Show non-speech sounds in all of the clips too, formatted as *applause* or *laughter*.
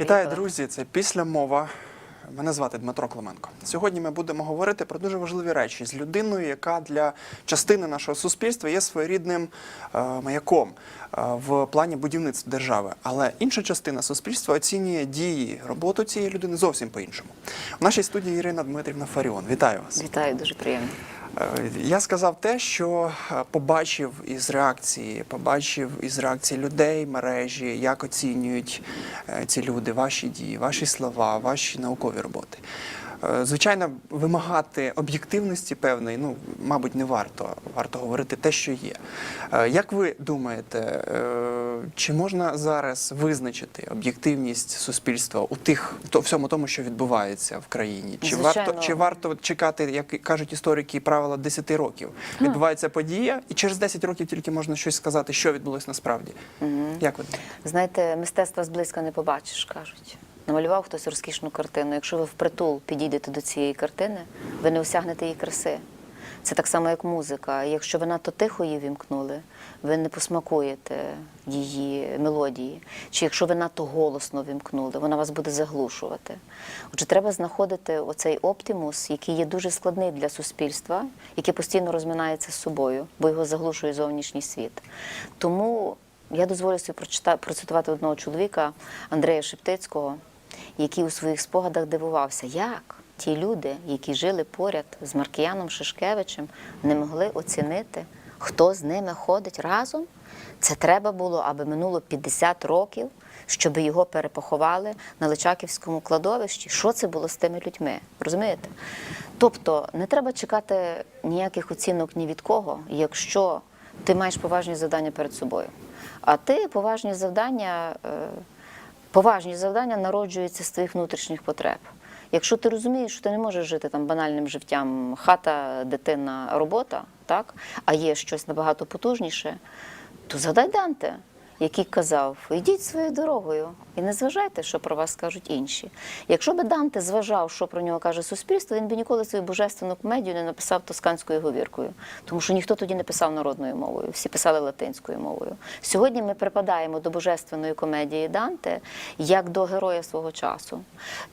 Вітаю, друзі! Це після мова. Мене звати Дмитро Клименко. Сьогодні ми будемо говорити про дуже важливі речі з людиною, яка для частини нашого суспільства є своєрідним е, маяком е, в плані будівництва держави. Але інша частина суспільства оцінює дії, роботу цієї людини зовсім по-іншому. У нашій студії Ірина Дмитрівна Фаріон. Вітаю вас. Вітаю, дуже приємно. Е, Я сказав те, що е, побачив із реакції, побачив із реакції людей, мережі, як оцінюють е, ці люди ваші дії, ваші слова, ваші наукові роботи. Звичайно, вимагати об'єктивності певної, ну, мабуть, не варто. Варто говорити те, що є. Як ви думаєте, чи можна зараз визначити об'єктивність суспільства у тих, то всьому тому, що відбувається в країні? Чи Звичайно. варто чи варто чекати, як кажуть історики, правила 10 років? Відбувається подія, і через 10 років тільки можна щось сказати, що відбулось насправді. Як ви? Знаєте, мистецтва зблизька не побачиш, кажуть. Намалював хтось розкішну картину. Якщо ви впритул підійдете до цієї картини, ви не осягнете її краси. Це так само, як музика. Якщо ви надто тихо її вімкнули, ви не посмакуєте її мелодії. Чи якщо ви надто голосно вімкнули, вона вас буде заглушувати. Отже, треба знаходити оцей оптимус, який є дуже складний для суспільства, яке постійно розминається з собою, бо його заглушує зовнішній світ. Тому я дозволю собі процитувати одного чоловіка Андрея Шептицького, який у своїх спогадах дивувався, як ті люди, які жили поряд з Маркіяном Шишкевичем, не могли оцінити, хто з ними ходить разом. Це треба було, аби минуло 50 років, щоб його перепоховали на Личаківському кладовищі. Що це було з тими людьми? Розумієте? Тобто не треба чекати ніяких оцінок ні від кого, якщо ти маєш поважні завдання перед собою. А ти поважні завдання, е, поважні завдання народжуються з твоїх внутрішніх потреб. Якщо ти розумієш, що ти не можеш жити там банальним життям, хата, дитина, робота, так, а є щось набагато потужніше, то задай Данте, який казав: йдіть своєю дорогою і не зважайте, що про вас скажуть інші. Якщо би Данте зважав, що про нього каже суспільство, він би ніколи свою божественну комедію не написав тосканською говіркою, тому що ніхто тоді не писав народною мовою, всі писали латинською мовою. Сьогодні ми припадаємо до божественної комедії Данте як до героя свого часу.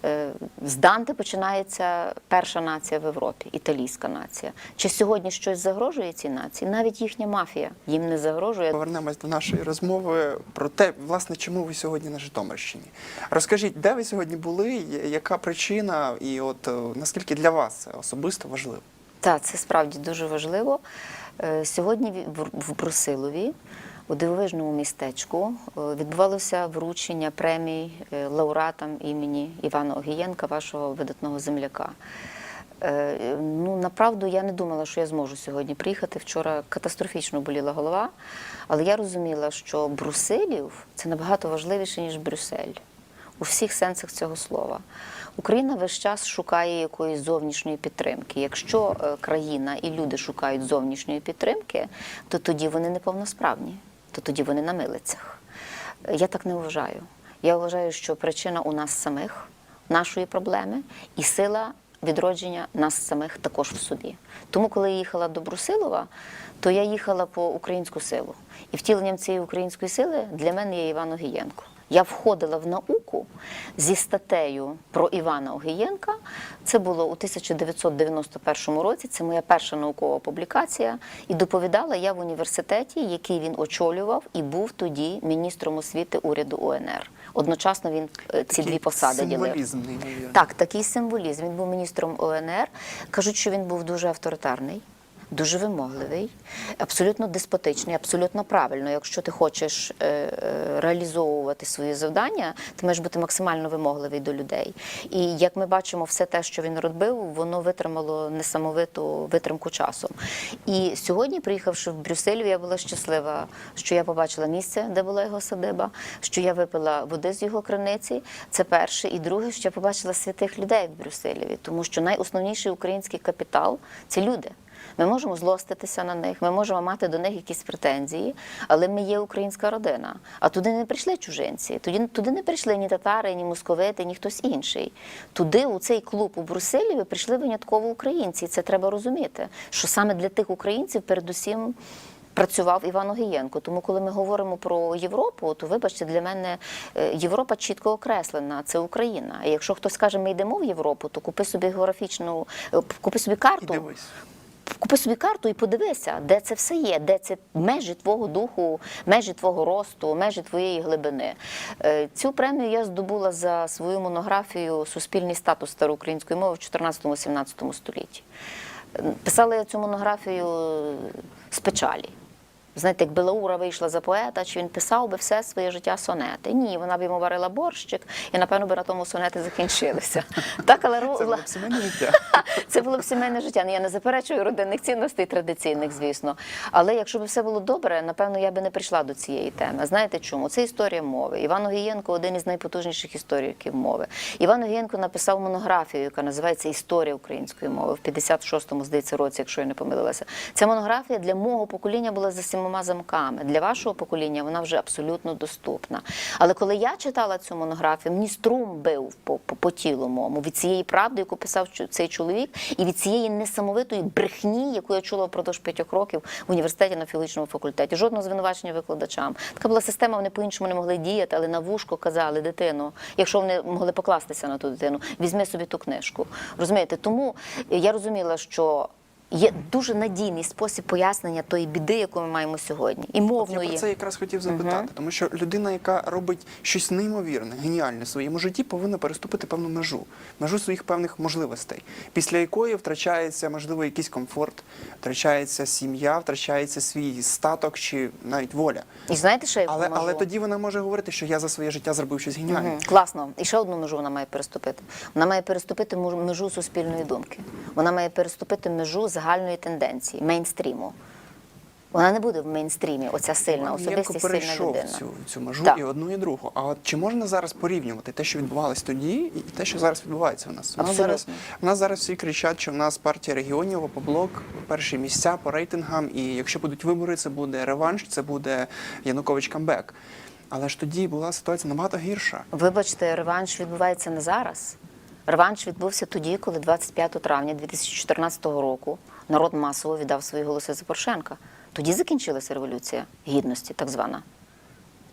Е, З Данте починається перша нація в Європі, італійська нація. Чи сьогодні щось загрожує цій нації? Навіть їхня мафія їм не загрожує. Повернемось до нашої розмови про те, власне, чому ви сьогодні на Житомирщині. Розкажіть, де ви сьогодні були, яка причина, і от е, наскільки для вас це особисто важливо? Так, це справді дуже важливо. Е, Сьогодні в- Брусилові, у дивовижному містечку, е, відбувалося вручення премій е, лауреатам імені Івана Огієнка, вашого видатного земляка. Е, Ну, направду, я не думала, що я зможу сьогодні приїхати. Вчора катастрофічно боліла голова, але я розуміла, що Брусилів це набагато важливіше, ніж Брюссель у всіх сенсах цього слова. Україна весь час шукає якоїсь зовнішньої підтримки. Якщо е, країна і люди шукають зовнішньої підтримки, то тоді вони неповносправні, то тоді вони на милицях. Е, Я так не вважаю. Я вважаю, що причина у нас самих, нашої проблеми, і сила відродження нас самих також в собі. Тому, коли я їхала до Брусилова, то я їхала по українську силу. І втіленням цієї української сили для мене є Іван Огієнко. Я входила в науку зі статтею про Івана Огієнка. Це було у 1991 році. Це моя перша наукова публікація. І доповідала я в університеті, який він очолював, і був тоді міністром освіти уряду УНР. Одночасно він е, ці Такий дві посади ділив. Символізм. Так, такий символізм. Він був міністром ОНР. Кажуть, що він був дуже авторитарний. Дуже вимогливий, абсолютно деспотичний, абсолютно правильно. Якщо ти хочеш е, е, реалізовувати свої завдання, ти маєш бути максимально вимогливий до людей. І як ми бачимо, все те, що він робив, воно витримало несамовиту витримку часом. І сьогодні, приїхавши в Брюссель, я була щаслива, що я побачила місце, де була його садиба, що я випила води з його криниці. Це перше. І друге, що я побачила святих людей в Брюсселеві, тому що найосновніший український капітал це люди. Ми можемо злоститися на них, ми можемо мати до них якісь претензії, але ми є українська родина. А туди не прийшли чужинці, туди, туди не прийшли ні татари, ні московити, ні хтось інший. Туди, у цей клуб у Брюсселі, прийшли винятково українці. І це треба розуміти, що саме для тих українців, передусім. працював Іван Огієнко. Тому, коли ми говоримо про Європу, то вибачте, для мене е, Європа чітко окреслена. Це Україна. І якщо хтось каже, ми йдемо в Європу, то купи собі географічну, е, купи собі карту. Купи собі карту і подивися, де це все є, де це межі твого духу, межі твого росту, межі твоєї глибини. Е, Цю премію я здобула за свою монографію Суспільний статус староукраїнської мови в 14-17 столітті. Писала я цю монографію з печалі. Знаєте, як Белаура вийшла за поета, чи він писав би все своє життя сонети? Ні, вона б йому варила борщик, і напевно би на тому сонети закінчилися. *laughs* Так, але Це було б сімейне життя. *laughs* це було б сімейне життя. Ну, я не заперечую родинних цінностей традиційних, звісно. Але якщо б все було добре, напевно, я би не прийшла до цієї теми. Знаєте чому? Це історія мови. Іван Огієнко один із найпотужніших істориків мови. Іван Огієнко написав монографію, яка називається Історія української мови в 56-му, здається, році, якщо я не помилилася. Ця монографія для мого покоління була за сімома замками. Для вашого покоління вона вже абсолютно доступна. Але коли я читала цю монографію, мені струм бив по, по, по тілу моєму від цієї правди, яку писав цей чоловік, і від цієї несамовитої брехні, яку я чула впродовж п'ятьох років в університеті на філологічному факультеті. Жодного звинувачення викладачам. Така була система, вони по-іншому не могли діяти, але на вушко казали дитину, якщо вони могли покластися на ту дитину, візьми собі ту книжку. Розумієте? Тому я розуміла, що. Є дуже надійний спосіб пояснення тої біди, яку ми маємо сьогодні, і Я про це якраз хотів запитати, тому що людина, яка робить щось неймовірне, геніальне в своєму житті, повинна переступити певну межу, межу своїх певних можливостей, після якої втрачається, можливо, якийсь комфорт, втрачається сім'я, втрачається свій статок чи навіть воля. І знаєте, що я Але, але тоді вона може говорити, що я за своє життя зробив щось геніальне. Мгм. Класно. І ще одну межу вона має переступити. Вона має переступити межу суспільної думки. Вона має переступити межу загальної тенденції, мейнстріму. Вона не буде в мейнстрімі, оця сильна особистість, сильна перейшов людина. цю, цю межу Так. і одну, і другу. А от чи можна зараз порівнювати те, що відбувалось тоді, і те, що зараз відбувається у нас? У нас зараз, у нас зараз всі кричать, що в нас партія регіонів, опоблок, перші місця по рейтингам, і якщо будуть вибори, це буде реванш, це буде Янукович камбек. Але ж тоді була ситуація набагато гірша. Вибачте, реванш відбувається не зараз. Реванш відбувся тоді, коли 25 травня 2014 року народ масово віддав свої голоси за Порошенка. Тоді закінчилася революція гідності, так звана.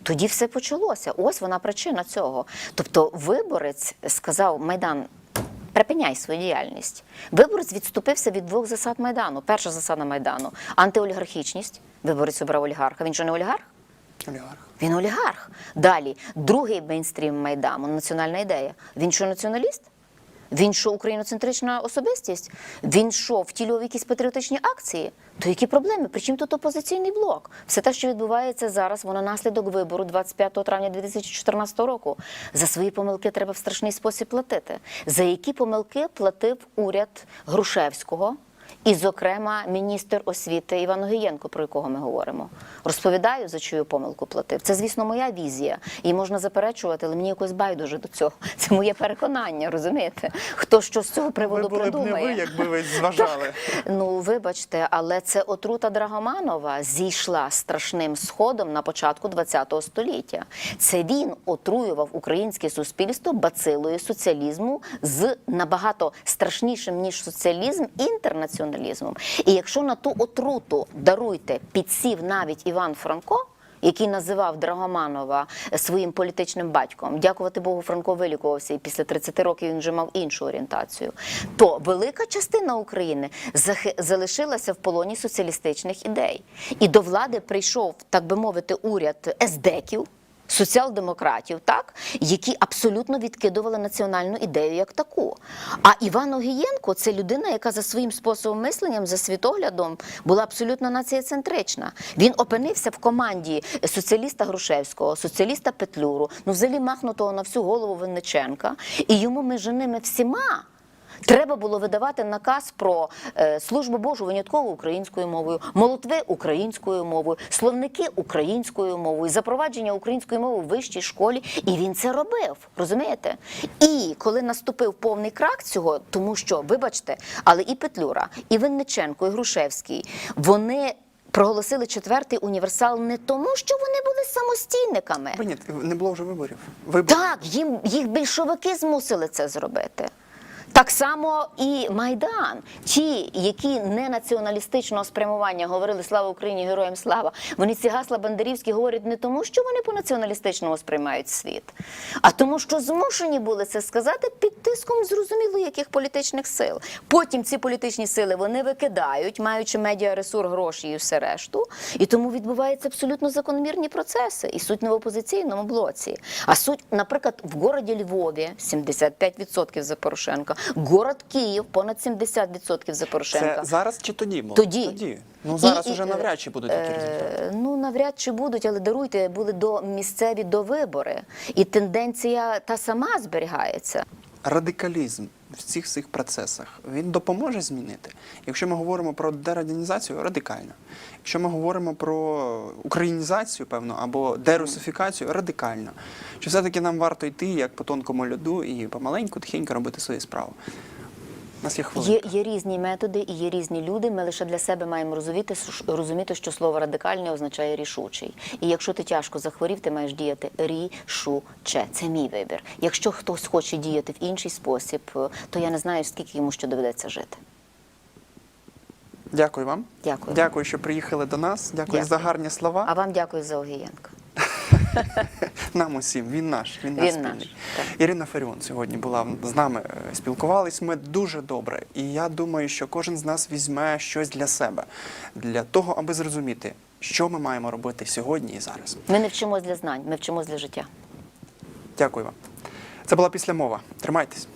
Тоді все почалося. Ось вона причина цього. Тобто, виборець сказав Майдан. Припиняй свою діяльність. Виборець відступився від двох засад Майдану. Перша засада Майдану антиолігархічність. Виборець обрав олігарха. Він що не олігарх? Олігарх. Він олігарх. Далі, другий мейнстрім Майдану національна ідея. Він що націоналіст? Він що україноцентрична особистість? Він що втілював якісь патріотичні акції? То які проблеми? Причому тут опозиційний блок? Все те, що відбувається зараз, воно наслідок вибору 25 травня 2014 року. За свої помилки треба в страшний спосіб платити. За які помилки платив уряд Грушевського? І, зокрема, міністр освіти Іван Огієнко, про якого ми говоримо, розповідаю, за чию помилку платив. Це, звісно, моя візія. Її можна заперечувати, але мені якось байдуже до цього. *laughs* Це моє переконання, розумієте? Хто що з цього приводу Ви були б не ви, якби ви *laughs* зважали. Ну, вибачте, але це отрута Драгоманова зійшла страшним сходом на початку ХХ століття. Це він отруював українське суспільство бацилою соціалізму з набагато страшнішим ніж соціалізм інтернаціоналізмом. І якщо на ту отруту даруйте підсів навіть Іван Франко. Який називав Драгоманова своїм політичним батьком, дякувати Богу, Франко вилікувався, і після 30 років він вже мав іншу орієнтацію. То велика частина України залишилася в полоні соціалістичних ідей. І до влади прийшов, так би мовити, уряд ездеків. Соціал-демократів, так які абсолютно відкидували національну ідею як таку. А Іван Огієнко це людина, яка за своїм способом мисленням, за світоглядом була абсолютно націєцентрична. Він опинився в команді соціаліста Грушевського, соціаліста Петлюру, ну взагалі махнутого на всю голову Винниченка. І йому між ними всіма Треба було видавати наказ про е, службу Божу винятково українською мовою, молитви українською мовою, словники українською мовою, запровадження української мови в вищій школі. І він це робив. Розумієте? І коли наступив повний крах цього, тому що, вибачте, але і Петлюра, і Винниченко, і Грушевський, вони. Проголосили четвертий універсал не тому, що вони були самостійниками. Ні, не було вже виборів. Виборів. Так, їм їх більшовики змусили це зробити. Так само і Майдан. Ті, які не націоналістичного спрямування говорили слава Україні, героям слава. Вони ці гасла бандерівські говорять не тому, що вони по націоналістичному сприймають світ, а тому, що змушені були це сказати під тиском зрозуміло яких політичних сил. Потім ці політичні сили вони викидають, маючи медіаресурс, гроші і все решту. І тому відбуваються абсолютно закономірні процеси. І суть не в опозиційному блоці. А суть, наприклад, в городі Львові 75% за Порошенка, город Київ понад 70% за Порошенка. Це зараз чи тоді було? Тоді. тоді. Ну зараз І- уже навряд чи будуть такі результати. Е, Ну навряд чи будуть, але даруйте, були до місцеві довибори, і тенденція та сама зберігається. Радикалізм в цих всіх процесах він допоможе змінити. Якщо ми говоримо про дерадянізацію, радикально. Якщо ми говоримо про українізацію, певно, або дерусифікацію, радикально. Чи все-таки нам варто йти як по тонкому льоду і помаленьку, тихенько робити свої справи. Нас є хвилинка. Є, є різні методи і є різні люди. Ми лише для себе маємо розуміти, розуміти, що слово радикальний означає рішучий. І якщо ти тяжко захворів, ти маєш діяти рішуче. Це мій вибір. Якщо хтось хоче діяти в інший спосіб, е, то я не знаю, скільки йому ще доведеться жити. Дякую вам. Дякую. Дякую, що приїхали до нас. Дякую, Дякую. за гарні слова. А вам дякую за Огієнка. *laughs* Нам усім, він наш, він, Він наш наш, спільний. так. Ірина Фаріон сьогодні була з нами, е, спілкувались ми дуже добре. І я думаю, що кожен з нас візьме щось для себе, для того, аби зрозуміти, що ми маємо робити сьогодні і зараз. Ми не вчимось для знань, ми вчимось для життя. Дякую вам. Це була післямова. Тримайтесь.